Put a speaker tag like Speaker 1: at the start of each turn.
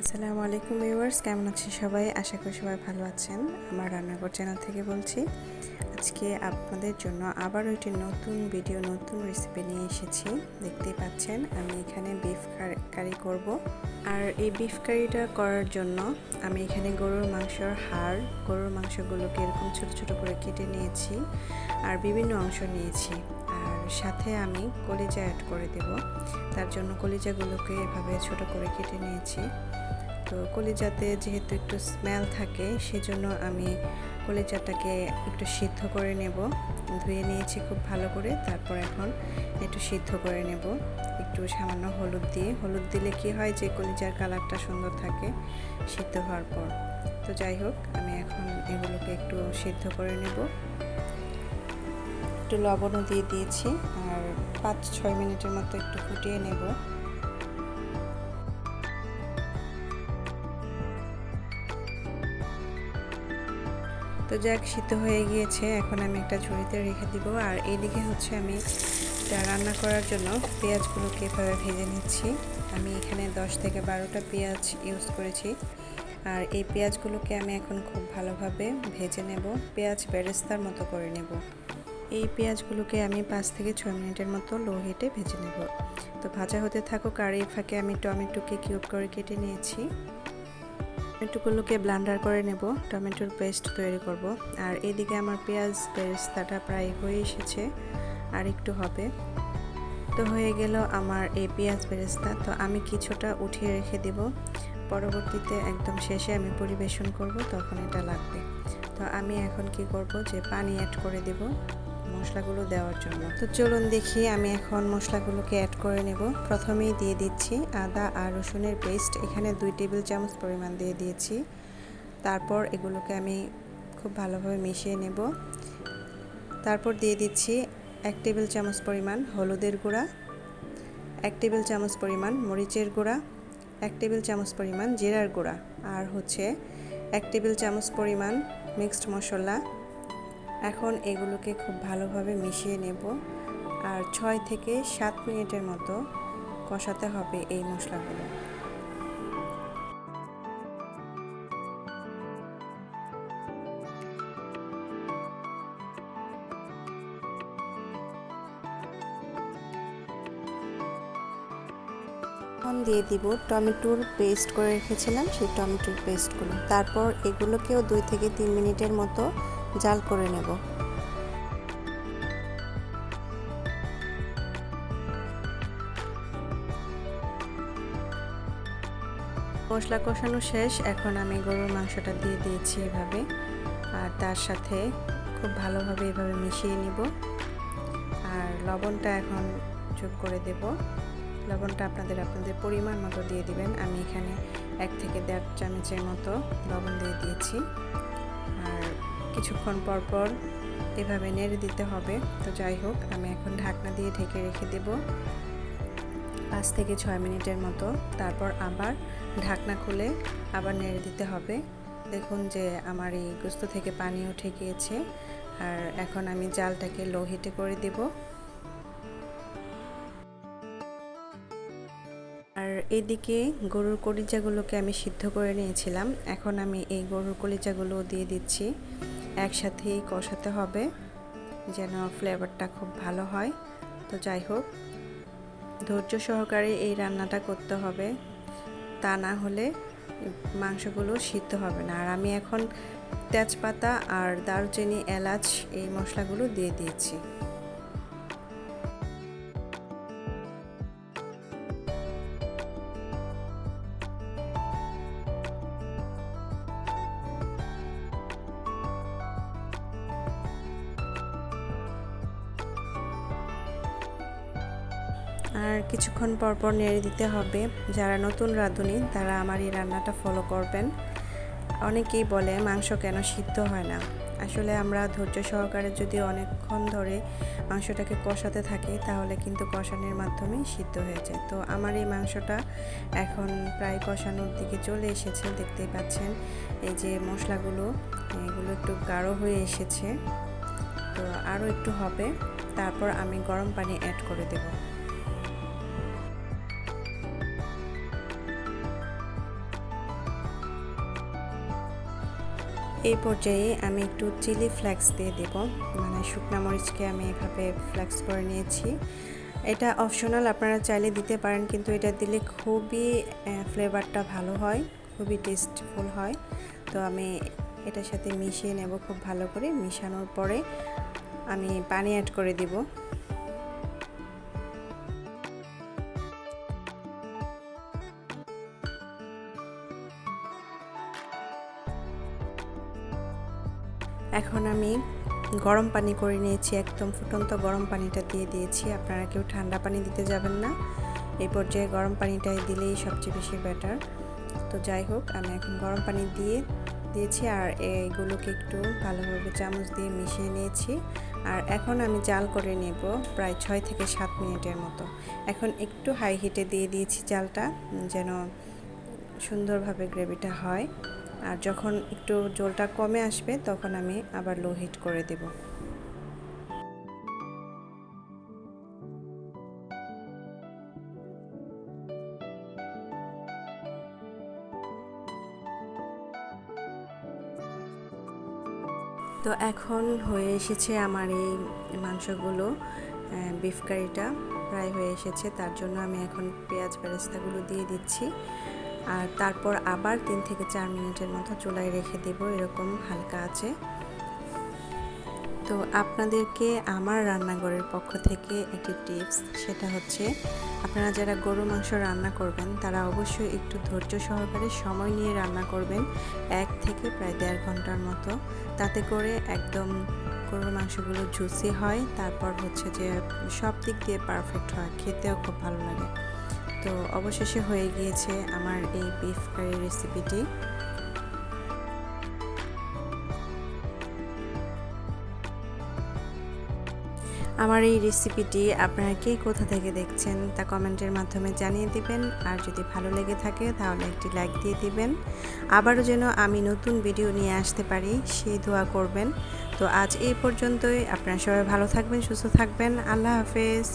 Speaker 1: আসসালামু আলাইকুম ভিউয়ার্স, কেমন আছেন সবাই? আশা করি সবাই ভালো আছেন। আমার রান্নাঘর চ্যানেল থেকে বলছি, আজকে আপনাদের জন্য আবার একটি নতুন ভিডিও নতুন রেসিপি নিয়ে এসেছি। দেখতেই পাচ্ছেন, আমি এখানে বিফ কারি করব। আর এই বিফ কারিটা করার জন্য আমি এখানে গরুর মাংসর হাড়, গরুর মাংসগুলোকে এরকম ছোট ছোট করে কেটে নিয়েছি, আর বিভিন্ন অংশ নিয়েছি। সাথে আমি কলিজা অ্যাড করে দেব। তার জন্য কলিজাগুলোকে এভাবে ছোট করে কেটে নিয়েছি। তো কলিজাতে যেহেতু একটু স্মেল থাকে, সেজন্য আমি কলিজাটাকে একটু সিদ্ধ করে নেব। ধুয়ে নিয়েছি খুব ভালো করে, তারপর এখন একটু সিদ্ধ করে নেব। একটু সামান্য হলুদ দিয়ে। হলুদ দিলে কি হয় যে, কলিজার কালারটা সুন্দর থাকে সিদ্ধ হওয়ার পর। তো যাই হোক, আমি এখন এগুলোকে একটু সিদ্ধ করে নেব। একটু লবণও দিয়ে দিয়েছি আর পাঁচ, ছয় মিনিটের মতো একটু ফুটিয়ে নেব। তো যাক, সিদ্ধ হয়ে গিয়েছে। এখন আমি একটা ঝুড়িতে রেখে দিব। আর এইদিকে হচ্ছে আমি রান্না করার জন্য পেঁয়াজগুলোকে এভাবে ভেজে নিচ্ছি। আমি এখানে দশ থেকে বারোটা পেঁয়াজ ইউজ করেছি। আর এই পেঁয়াজগুলোকে আমি এখন খুব ভালোভাবে ভেজে নেব। পেঁয়াজ বেরেস্তার মতো করে নেব। এই পেঁয়াজগুলোকে আমি পাঁচ থেকে ছয় মিনিটের মতো লো হিটে ভেজে নেব। তো ভাজা হতে থাকুক আর এই ফাঁকে আমি টমেটোকে কিউব করে কেটে নিয়েছি। টমেটোগুলোকে ব্লান্ডার করে নেব, টমেটোর পেস্ট তৈরি করব। আর এদিকে আমার পেঁয়াজ বেরেস্তাটা প্রায় হয়ে এসেছে, আর একটু হবে। তো হয়ে গেল আমার এই পেঁয়াজ বেরেস্তা। তো আমি কিছুটা উঠিয়ে রেখে দেব। পরবর্তীতে একদম শেষে আমি পরিবেশন করব, তখন এটা লাগবে। তো আমি এখন কি করব যে পানি অ্যাড করে দেব। মশলাগুলো দেওয়ার জন্য। তো চলুন দেখি আমি এখন মশলাগুলোকে অ্যাড করে নেব। প্রথমেই দিয়ে দিচ্ছি আদা আর রসুনের পেস্ট এখানে দুই টেবিল চামচ পরিমাণ দিয়ে দিয়েছি। তারপর এগুলোকে আমি খুব ভালোভাবে মিশিয়ে নেব। তারপর দিয়ে দিচ্ছি এক টেবিল চামচ পরিমাণ হলুদের গুঁড়া, এক টেবিল চামচ পরিমাণ মরিচের গুঁড়া, এক টেবিল চামচ পরিমাণ জিরার গুঁড়া, আর হচ্ছে এক টেবিল চামচ পরিমাণ মিক্সড মশলা এখন এগুলোকে খুব ভালোভাবে মিশিয়ে নেব আর ছয় থেকে সাত মিনিটের মতো কষাতে হবে এই মশলাগুলো। দিয়ে দিব টমেটোর পেস্ট করে রেখেছিলাম সেই টমেটোর পেস্টগুলো। তারপর এগুলোকেও দুই থেকে তিন মিনিটের মতো জাল করে নেব। মশলা কষানো শেষ, এখন আমি গরুর মাংসটা দিয়ে দিয়েছি এভাবে। আর তার সাথে খুব ভালোভাবে এভাবে মিশিয়ে নিব। আর লবণটা এখন যোগ করে দেব। লবণটা আপনাদের আপনাদের পরিমাণ মতো দিয়ে দিবেন। আমি এখানে এক থেকে দেড় চামচের মতো লবণ দিয়ে দিয়েছি। আর কিছুক্ষণ পর পর এভাবে নেড়ে দিতে হবে। তো যাই হোক, আমি এখন ঢাকনা দিয়ে ঢেকে রেখে দেব পাঁচ থেকে ছয় মিনিটের মতো। তারপর আবার ঢাকনা খুলে আবার নেড়ে দিতে হবে। দেখুন যে আমার এই গোস্ত থেকে পানি উঠে গিয়েছে। আর এখন আমি জালটাকে লো হিটে করে দেব। আর এদিকে গরুর কলিজাগুলোকে আমি সিদ্ধ করে নিয়েছিলাম। এখন আমি এই গরুর কলিজাগুলো দিয়ে দিচ্ছি। একসাথেই কষাতে হবে, যেন ফ্লেভারটা খুব ভালো হয়। তো যাই হোক, ধৈর্য সহকারে এই রান্নাটা করতে হবে। তা না হলে মাংসগুলো সিদ্ধ হবে না। আর আমি এখন তেজপাতা আর দারুচিনি এলাচ এই মশলাগুলো দিয়ে দিয়েছি। আর কিছুক্ষণ পর পর নেড়ে দিতে হবে। যারা নতুন রাঁধুনি, তারা আমার এই রান্নাটা ফলো করবেন। অনেকেই বলে মাংস কেন সিদ্ধ হয় না। আসলে আমরা ধৈর্য সহকারে যদি অনেকক্ষণ ধরে মাংসটাকে কষাতে থাকি, তাহলে কিন্তু কষানোর মাধ্যমে সিদ্ধ হয়ে যায়। তো আমার এই মাংসটা এখন প্রায় কষানোর দিকে চলে এসেছে, দেখতেই পাচ্ছেন। এই যে মশলাগুলো, এগুলো একটু গাঢ় হয়ে এসেছে। তো আরও একটু হবে। তারপর আমি গরম পানি অ্যাড করে দেবো। এই পর্যায়ে আমি একটু চিলি ফ্লেক্স দিয়ে দেব। মানে শুকনো মরিচকে আমি এভাবে ফ্লেক্স করে নিয়েছি। এটা অপশনাল, আপনারা চাইলে দিতে পারেন, কিন্তু এটা দিলে খুবই ফ্লেভারটা ভালো হয়, খুবই টেস্টফুল হয়। তো আমি এটার সাথে মিশিয়ে নেব খুব ভালো করে। মিশানোর পরে আমি পানি অ্যাড করে দিব। এখন আমি গরম পানি করে নিয়েছি, একদম ফুটন্ত গরম পানিটা দিয়ে দিয়েছি। আপনারা কেউ ঠান্ডা পানি দিতে যাবেন না। এই পর্যায়ে গরম পানিটাই দিলেই সবচেয়ে বেশি বেটার তো যাই হোক, আমি এখন গরম পানি দিয়ে দিয়েছি আর এইগুলোকে একটু ভালোভাবে চামচ দিয়ে মিশিয়ে নিয়েছি। আর এখন আমি জাল করে নেব প্রায় ছয় থেকে সাত মিনিটের মতো। এখন একটু হাই হিটে দিয়ে দিয়েছি জালটা, যেন সুন্দরভাবে গ্রেভিটা হয়। আর যখন একটু জলটা কমে আসবে, তখন আমি আবার লো হিট করে দেব। তো এখন হয়ে এসেছে আমার এই মাংসগুলো বিফ কারিটা প্রায় হয়ে এসেছে, তার জন্য আমি এখন পেঁয়াজ বেরেস্তাগুলো দিয়ে দিচ্ছি। আর তারপর আবার তিন থেকে চার মিনিটের মতো চুলায় রেখে দেব, এরকম হালকা আছে। তো আপনাদেরকে আমার রান্নাঘরের পক্ষ থেকে একটি টিপস, সেটা হচ্ছে আপনারা যারা গরু মাংস রান্না করবেন, তারা অবশ্যই একটু ধৈর্য সহকারে সময় নিয়ে রান্না করবেন, এক থেকে প্রায় দেড় ঘণ্টার মতো। তাতে করে একদম গরুর মাংসগুলো জুসি হয়, তারপর হচ্ছে যে সব দিক দিয়ে পারফেক্ট হয়, খেতেও খুব ভালো লাগে। তো অবশেষে হয়ে গিয়েছে আমার এই বিফ কারি রেসিপিটি আমার এই রেসিপিটি আপনারা কে কোথা থেকে দেখছেন তা কমেন্টের মাধ্যমে জানিয়ে দিবেন। আর যদি ভালো লেগে থাকে তাহলে একটি লাইক দিয়ে দিবেন। আবারও যেন আমি নতুন ভিডিও নিয়ে আসতে পারি, সেই দোয়া করবেন। তো আজ এই পর্যন্তই। আপনারা সবাই ভালো থাকবেন, সুস্থ থাকবেন। আল্লাহ হাফেজ।